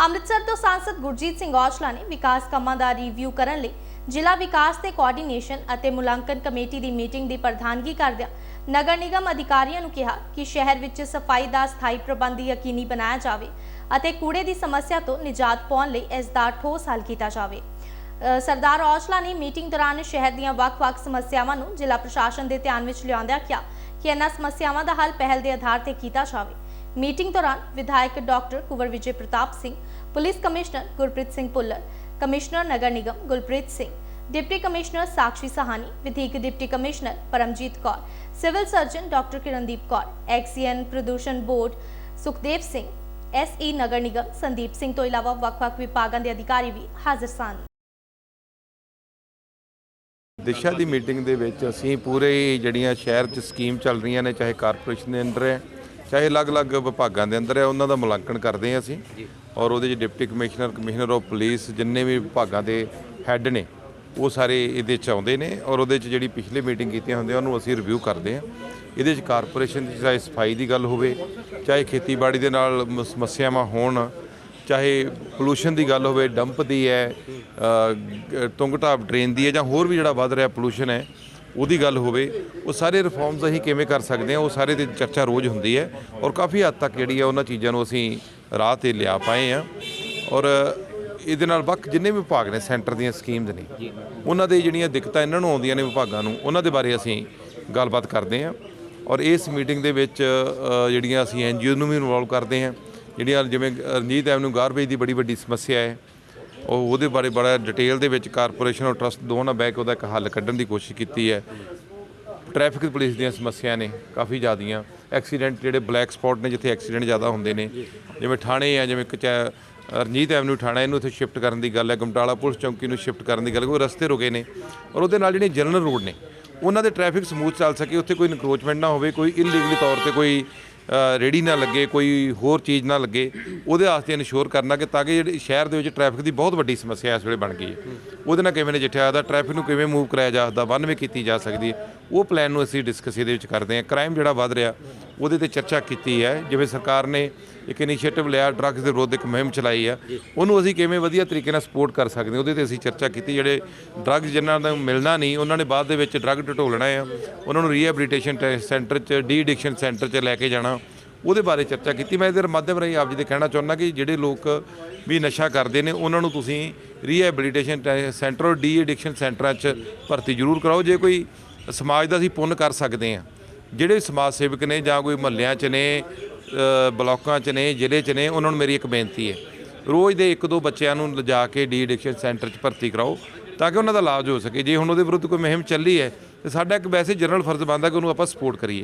ਅੰਮ੍ਰਿਤਸਰ ਤੋਂ ਸਾਂਸਦ ਗੁਰਜੀਤ ਸਿੰਘ ਔਜਲਾ ਨੇ ਵਿਕਾਸ ਕੰਮਾਂ ਦਾ ਰਿਵਿਊ ਕਰਨ ਲਈ ਜ਼ਿਲ੍ਹਾ ਵਿਕਾਸ ਤੇ ਕੋਆਰਡੀਨੇਸ਼ਨ ਅਤੇ ਮੁਲਾਂਕਣ ਕਮੇਟੀ ਦੀ ਮੀਟਿੰਗ ਦੀ ਪ੍ਰਧਾਨਗੀ ਕਰਦਿਆਂ ਨਗਰ ਨਿਗਮ ਅਧਿਕਾਰੀਆਂ ਨੂੰ ਕਿਹਾ ਕਿ ਸ਼ਹਿਰ ਵਿੱਚ ਸਫ਼ਾਈ ਦਾ ਸਥਾਈ ਪ੍ਰਬੰਧ ਯਕੀਨੀ ਬਣਾਇਆ ਜਾਵੇ ਅਤੇ ਕੂੜੇ ਦੀ ਸਮੱਸਿਆ ਤੋਂ ਨਿਜਾਤ ਪਾਉਣ ਲਈ ਇਸ ਦਾ ਠੋਸ ਹੱਲ ਕੀਤਾ ਜਾਵੇ। ਸਰਦਾਰ ਔਜਲਾ ਨੇ ਮੀਟਿੰਗ ਦੌਰਾਨ ਸ਼ਹਿਰ ਦੀਆਂ ਵੱਖ-ਵੱਖ ਸਮੱਸਿਆਵਾਂ ਨੂੰ ਜ਼ਿਲ੍ਹਾ ਪ੍ਰਸ਼ਾਸਨ ਦੇ ਧਿਆਨ ਵਿੱਚ ਲਿਆਉਂਦਿਆਂ ਕਿਹਾ ਕਿ ਇਹਨਾਂ ਸਮੱਸਿਆਵਾਂ ਦਾ ਹੱਲ ਪਹਿਲ ਦੇ ਆਧਾਰ ਤੇ ਕੀਤਾ ਜਾਵੇ। ਮੀਟਿੰਗ ਦੌਰਾਨ ਵਿਧਾਇਕ doctor Kunwar Vijay Pratap Singh, police commissioner Gurpreet Singh Bhullar, commissioner ਨਗਰ ਨਿਗਮ Gulpreet Singh, deputy commissioner Sakshi Sawhney ਵਿਧੀਕ deputy commissioner Paramjit Kaur, civil surgeon doctor Kirandeep Kaur, XEN ਪ੍ਰਦੂਸ਼ਣ ਬੋਰਡ ਸੁਖਦੇਵ ਸਿੰਘ, ਐਸਈ ਨਗਰ ਨਿਗਮ ਸੰਦੀਪ ਸਿੰਘ ਤੋਂ ਇਲਾਵਾ ਵੱਖ-ਵੱਖ ਵਿਭਾਗਾਂ ਦੇ ਅਧਿਕਾਰੀ ਵੀ ਹਾਜ਼ਰ ਸਨ। ਦਿਸ਼ਾ ਦੀ ਮੀਟਿੰਗ ਦੇ ਵਿੱਚ ਅਸੀਂ ਪੂਰੇ ਜਿਹੜੀਆਂ ਸ਼ਹਿਰ 'ਚ ਸਕੀਮ ਚੱਲ ਰਹੀਆਂ ਨੇ, ਚਾਹੇ ਕਾਰਪੋਰੇਸ਼ਨ ਦੇ ਅੰਦਰ ਹੈ ਚਾਹੇ ਅਲੱਗ-ਅਲੱਗ ਵਿਭਾਗਾਂ ਦੇ ਅੰਦਰ ਹੈ ਉਹਨਾਂ ਦਾ ਮੁਲਾਂਕਣ ਕਰਦੇ ਹਾਂ ਅਸੀਂ। ਔਰ ਉਹਦੇ 'ਚ deputy commissioner commissioner of police ਜਿੰਨੇ ਵੀ ਵਿਭਾਗਾਂ ਦੇ ਹੈੱਡ ਨੇ ਉਹ ਸਾਰੇ ਇਹਦੇ 'ਚ ਆਉਂਦੇ ਨੇ ਔਰ ਉਹਦੇ 'ਚ ਜਿਹੜੀ ਪਿਛਲੇ ਮੀਟਿੰਗ ਕੀਤੀਆਂ ਹੁੰਦੀਆਂ ਉਹਨੂੰ ਅਸੀਂ ਰਿਵਿਊ ਕਰਦੇ ਹਾਂ। ਇਹਦੇ 'ਚ ਕਾਰਪੋਰੇਸ਼ਨ ਦੀ ਚਾਹੇ ਸਫ਼ਾਈ ਦੀ ਗੱਲ ਹੋਵੇ ਚਾਹੇ ਖੇਤੀਬਾੜੀ ਦੇ ਨਾਲ ਸਮੱਸਿਆਵਾਂ ਹੋਣ ਚਾਹੇ ਪੋਲੂਸ਼ਨ ਦੀ ਗੱਲ ਹੋਵੇ ਡੰਪ ਦੀ ਹੈ ਢਾਬ ਡਰੇਨ ਦੀ ਹੈ ਜਾਂ ਹੋਰ ਵੀ ਜਿਹੜਾ ਵੱਧ ਰਿਹਾ ਪੋਲੂਸ਼ਨ ਹੈ ਉਹਦੀ ਗੱਲ ਹੋਵੇ, ਉਹ ਸਾਰੇ ਰਿਫਾਰਮਸ ਅਸੀਂ ਕਿਵੇਂ ਕਰ ਸਕਦੇ ਹਾਂ, ਉਹ ਸਾਰੇ 'ਤੇ ਚਰਚਾ ਰੋਜ਼ ਹੁੰਦੀ ਹੈ ਔਰ ਕਾਫੀ ਹੱਦ ਤੱਕ ਜਿਹੜੀ ਹੈ ਉਹਨਾਂ ਚੀਜ਼ਾਂ ਨੂੰ ਅਸੀਂ ਰਾਹ ਤੇ ਲਿਆ ਪਾਏ ਆ ਔਰ ਇਹਦੇ ਨਾਲ ਵੱਖ ਜਿੰਨੇ ਵੀ ਵਿਭਾਗ ਨੇ, ਸੈਂਟਰ ਦੀਆਂ ਸਕੀਮਸ ਨੇ, ਉਹਨਾਂ ਦੇ ਜਿਹੜੀਆਂ ਦਿੱਕਤਾਂ ਇਹਨਾਂ ਨੂੰ ਆਉਂਦੀਆਂ ਨੇ ਵਿਭਾਗਾਂ ਨੂੰ, ਉਹਨਾਂ ਦੇ ਬਾਰੇ ਅਸੀਂ ਗੱਲਬਾਤ ਕਰਦੇ ਹਾਂ ਔਰ ਇਸ ਮੀਟਿੰਗ ਦੇ ਵਿੱਚ ਜਿਹੜੀਆਂ ਅਸੀਂ ਐਨਜੀਓ ਨੂੰ ਵੀ ਇਨਵੋਲਵ ਕਰਦੇ ਹਾਂ, ਜਿਹੜੀਆਂ ਜਿਵੇਂ ਰਣਜੀਤ ਐਵਨਿਊ ਗਾਰਬੇਜ ਦੀ ਬੜੀ ਵੱਡੀ ਸਮੱਸਿਆ ਹੈ ਉਹ ਉਹਦੇ ਬਾਰੇ ਬੜਾ ਡਿਟੇਲ ਦੇ ਵਿੱਚ ਕਾਰਪੋਰੇਸ਼ਨ ਔਰ ਟਰਸਟ ਦੋਵਾਂ ਨਾਲ ਬਹਿ ਕੇ ਉਹਦਾ ਇੱਕ ਹੱਲ ਕੱਢਣ ਦੀ ਕੋਸ਼ਿਸ਼ ਕੀਤੀ ਹੈ। ਟ੍ਰੈਫਿਕ ਪੁਲਿਸ ਦੀਆਂ ਸਮੱਸਿਆ ਨੇ ਕਾਫੀ ਜ਼ਿਆਦੀਆਂ। ਐਕਸੀਡੈਂਟ ਜਿਹੜੇ ਬਲੈਕ ਸਪੌਟ ਨੇ ਜਿੱਥੇ ਐਕਸੀਡੈਂਟ ਜ਼ਿਆਦਾ ਹੁੰਦੇ ਨੇ, ਜਿਵੇਂ ਥਾਣੇ ਆ, ਜਿਵੇਂ ਕਚਾ ਰਣਜੀਤ ਐਵਨਿਊ ਥਾਣਾ, ਇਹਨੂੰ ਇੱਥੇ ਸ਼ਿਫਟ ਕਰਨ ਦੀ ਗੱਲ ਹੈ। ਗਮਟਾਲਾ ਪੁਲਿਸ ਚੌਂਕੀ ਨੂੰ ਸ਼ਿਫਟ ਕਰਨ ਦੀ ਗੱਲ ਕੋਈ ਰਸਤੇ ਰੁਕੇ ਨੇ। ਔਰ ਉਹਦੇ ਨਾਲ ਜਿਹੜੇ ਜਨਰਲ ਰੋਡ ਨੇ, ਉਹਨਾਂ ਦੇ ਟ੍ਰੈਫਿਕ ਸਮੂਥ ਚੱਲ ਸਕੇ, ਉੱਥੇ ਕੋਈ ਇਨਕਰੋਚਮੈਂਟ ਨਾ ਹੋਵੇ, ਕੋਈ ਇਲੀਗਲੀ ਤੌਰ ਤੇ ਕੋਈ ਅ, ਰੇਹੜੀ ਨਾ ਲੱਗੇ ਕੋਈ ਹੋਰ ਚੀਜ਼ ਨਾ ਲੱਗੇ ਉਹਦੇ ਵਾਸਤੇ ਇਨਸ਼ੋਰ ਕਰਨਾ ਕਿ ਤਾਂ ਕਿ ਜਿਹੜੀ ਸ਼ਹਿਰ ਦੇ ਵਿੱਚ ਟ੍ਰੈਫਿਕ ਦੀ ਬਹੁਤ ਵੱਡੀ ਸਮੱਸਿਆ ਇਸ ਵੇਲੇ ਬਣ ਗਈ ਹੈ। ਉਹਦੇ ਨਾਲ ਕਿਵੇਂ ਨਜਿੱਠਿਆ ਜਾਂਦਾ ਟ੍ਰੈਫਿਕ ਨੂੰ ਕਿਵੇਂ ਮੂਵ ਕਰਾਇਆ ਜਾ ਸਕਦਾ ਵਨ ਕੀਤੀ ਜਾ ਸਕਦੀ ਹੈ। ਉਹ ਪਲਾਨ ਨੂੰ ਅਸੀਂ ਡਿਸਕਸ ਇਹਦੇ ਵਿੱਚ ਕਰਦੇ ਹਾਂ। ਕ੍ਰਾਈਮ ਜਿਹੜਾ ਵੱਧ ਰਿਹਾ ਉਹਦੇ ਤੇ ਚਰਚਾ ਕੀਤੀ ਹੈ। ਜਿਵੇਂ ਸਰਕਾਰ ਨੇ ਇੱਕ ਇਨੀਸ਼ੀਏਟਿਵ ਲਿਆ ਡਰੱਗਸ ਦੇ ਵਿਰੁੱਧ ਇੱਕ ਮੁਹਿੰਮ ਚਲਾਈ ਆ ਉਹਨੂੰ ਅਸੀਂ ਕਿਵੇਂ ਵਧੀਆ ਤਰੀਕੇ ਨਾਲ ਸਪੋਰਟ ਕਰ ਸਕਦੇ ਉਹਦੇ ਤੇ ਅਸੀਂ ਚਰਚਾ ਕੀਤੀ। ਜਿਹੜੇ ਡਰੱਗਸ ਜਿਨ੍ਹਾਂ ਦਾ ਮਿਲਣਾ ਨਹੀਂ ਉਹਨਾਂ ਨੇ ਬਾਅਦ ਦੇ ਵਿੱਚ ਡਰੱਗ ਢਟੋਲਣਾ ਆ ਉਹਨਾਂ ਨੂੰ ਰੀਹੈਬਿਲਿਟੇਸ਼ਨ ਸੈਂਟਰ 'ਚ ਡੀ ਐਡਿਕਸ਼ਨ ਸੈਂਟਰ 'ਚ ਲੈ ਕੇ ਜਾਣਾ। ਉਹਦੇ ਬਾਰੇ ਚਰਚਾ ਕੀਤੀ। ਮੈਂ ਇਹਦੇ ਮਾਧਿਅਮ ਰਾਹੀਂ ਆਪ ਜੀ ਦੇ ਕਹਿਣਾ ਚਾਹੁੰਦਾ ਕਿ ਜਿਹੜੇ ਲੋਕ ਵੀ ਨਸ਼ਾ ਕਰਦੇ ਨੇ ਉਹਨਾਂ ਨੂੰ ਤੁਸੀਂ ਰੀਹੈਬਿਲਿਟੇਸ਼ਨ ਸੈਂਟਰ ਔਰ ਡੀ ਐਡਿਕਸ਼ਨ ਸੈਂਟਰਾਂ 'ਚ ਭਰਤੀ ਜ਼ਰੂਰ ਕਰਾਓ। ਜੇ ਕੋਈ ਸਮਾਜ ਦਾ ਅਸੀਂ ਪੁੰਨ ਕਰ ਸਕਦੇ ਹਾਂ ਜਿਹੜੇ ਸਮਾਜ ਸੇਵਕ ਨੇ ਜਾਂ ਕੋਈ ਮਹੱਲਿਆਂ 'ਚ ਨੇ ਅ, ਬਲਾਕਾਂ 'ਚ ਨੇ ਜ਼ਿਲ੍ਹੇ 'ਚ ਨੇ ਉਹਨਾਂ ਨੂੰ ਮੇਰੀ ਇੱਕ ਬੇਨਤੀ ਹੈ ਰੋਜ਼ ਦੇ ਇੱਕ ਦੋ ਬੱਚਿਆਂ ਨੂੰ ਲਿਜਾ ਕੇ ਡੀ ਐਡਿਕਸ਼ਨ ਸੈਂਟਰ 'ਚ ਭਰਤੀ ਕਰਾਓ ਤਾਂ ਕਿ ਉਹਨਾਂ ਦਾ ਇਲਾਜ ਹੋ ਸਕੇ। ਜੇ ਹੁਣ ਉਹਦੇ ਵਿਰੁੱਧ ਕੋਈ ਮੁਹਿੰਮ ਚੱਲੀ ਹੈ ਤੇ ਸਾਡਾ ਇੱਕ ਵੈਸੇ ਜਨਰਲ ਫਰਜ਼ ਬਣਦਾ ਕਿ ਉਹਨੂੰ ਆਪਾਂ ਸਪੋਰਟ ਕਰੀਏ।